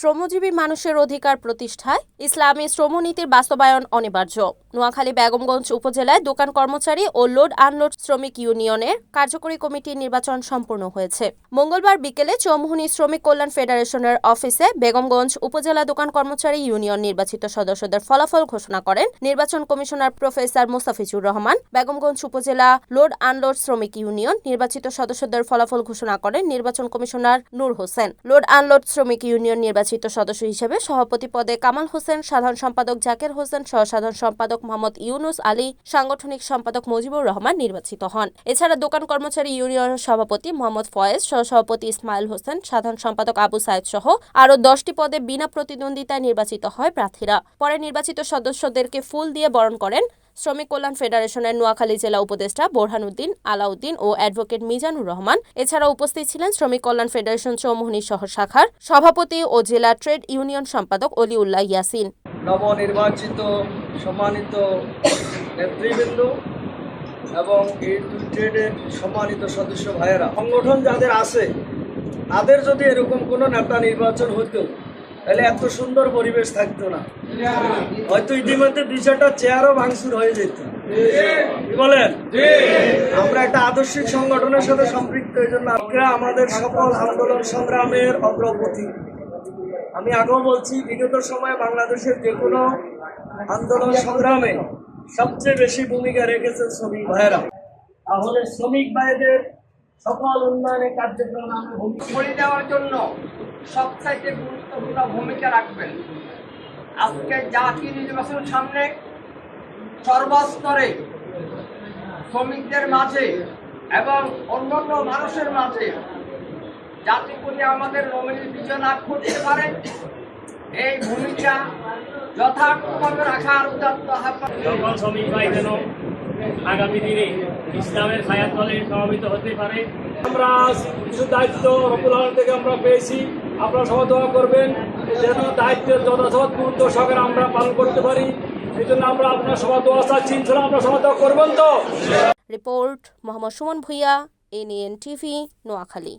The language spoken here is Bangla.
শ্রমজীবী মানুষের অধিকার প্রতিষ্ঠায় ইসলামী শ্রমনীতির বাস্তবায়ন অনিবার্য। নোয়াখালী বেগমগঞ্জ উপজেলায় দোকান কর্মচারী ও লোড আনলোড শ্রমিক ইউনিয়নের কার্যকরী কমিটির নির্বাচন সম্পূর্ণ হয়েছে। মঙ্গলবার বিকেলে চৌমুহনী শ্রমিক কল্যাণ ফেডারেশনের অফিসে বেগমগঞ্জ উপজেলা দোকান কর্মচারী ইউনিয়ন নির্বাচিত সদস্যদের ফলাফল ঘোষণা করেন নির্বাচন commissioner professor Mostafizur Rahman. Begumganj Upazila load unload শ্রমিক ইউনিয়ন নির্বাচিত সদস্যদের ফলাফল ঘোষণা করেন নির্বাচন commissioner Nur Hossain. Load unload শ্রমিক ইউনিয়ন নির্বাচিত সদস্য হিসেবে সভাপতি পদে কামাল হোসেন, সাধারণ সম্পাদক জাকের হোসেন সহ সাধারণ সম্পাদক মোহাম্মদ ইউনুস আলী, সাংগঠনিক সম্পাদক মুজিবুর রহমান নির্বাচিত হন। এছাড়া দোকান কর্মচারী ইউনিয়নের সভাপতি মোহাম্মদ ফয়েজ সহ সভাপতি ইসমাইল হোসেন, সাধারণ সম্পাদক আবু সাইদ সহ আরও দশটি পদে বিনা প্রতিদ্বন্দ্বিতায় নির্বাচিত হয় প্রার্থীরা। পরে নির্বাচিত সদস্যদেরকে ফুল দিয়ে বরণ করেন শ্রমিক কল্যাণ ফেডারেশনের নোয়াখালী জেলা উপদেষ্টা বোরহানুদ্দিন আলাউদ্দিন ও অ্যাডভোকেট মিজানুর রহমান। এছাড়া উপস্থিত ছিলেন শ্রমিক কল্যাণ ফেডারেশন চৌমুহনী শহর শাখার সভাপতি ও জেলা ট্রেড ইউনিয়ন সম্পাদক অলিউল্লাহ ইয়াসিন। নবনির্বাচিত সম্মানিত নেতৃবৃন্দ এবং এই দুই ট্রেডের সম্মানিত সদস্য ভাইয়েরা, সংগঠন যাদের আছে, তাদের যদি এরকম কোনো নেতা নির্বাচন হতো তাহলে এত সুন্দর পরিবেশ থাকতো না। হয়তো ইতিমধ্যে দুই চারটা চেয়ারও ভাঙচুর হয়ে যেত। বলেন? আমরা একটা আদর্শিক সংগঠনের সাথে সম্পৃক্ত, এই জন্য আমরা আমাদের সকল আন্দোলন সংগ্রামের অগ্রগতি। আমি আগেও বলছি, বিগত সময়ে বাংলাদেশের যে কোনো আন্দোলন সংগ্রামে সবচেয়ে বেশি ভূমিকা রেখেছে শ্রমিক ভাইয়েরা। তাহলে শ্রমিক ভাইদের সকল উন্নয়নের কার্যক্রম আমরা ভূমিকা দেওয়ার জন্য সবচাইতে গুরুত্বপূর্ণ ভূমিকা রাখবেন। আজকে জাতীয় নির্বাচন সামনে সর্বস্তরে শ্রমিকদের মাঝে এবং অন্যান্য মানুষের মাঝে জাতির প্রতি আমাদের নমিনি বিজয় লাভ করতে পারে। এই ভূমিকা যথার্থভাবে রাখার উদাত্ত শ্রমিক ভাই আগামী দিনে ইসলামের ছায়ার তলে সমাবেত হতে পারে। আমরা কিছু দায়িত্ব রকুল আলম থেকে আমরা পেয়েছি। আপনারা সবাই দোয়া করবেন যেন দায়িত্বের যথাযথ গুরুত্ব সহকারে আমরা পালন করতে পারি। এই জন্য আমরা আপনার সবাই দোয়া চাচ্ছি। ইনশাল্লাহ আমরা সবাই দোয়া করবেন তো? Report Mohammad Sumon Bhuiyan NN TV Noakhali.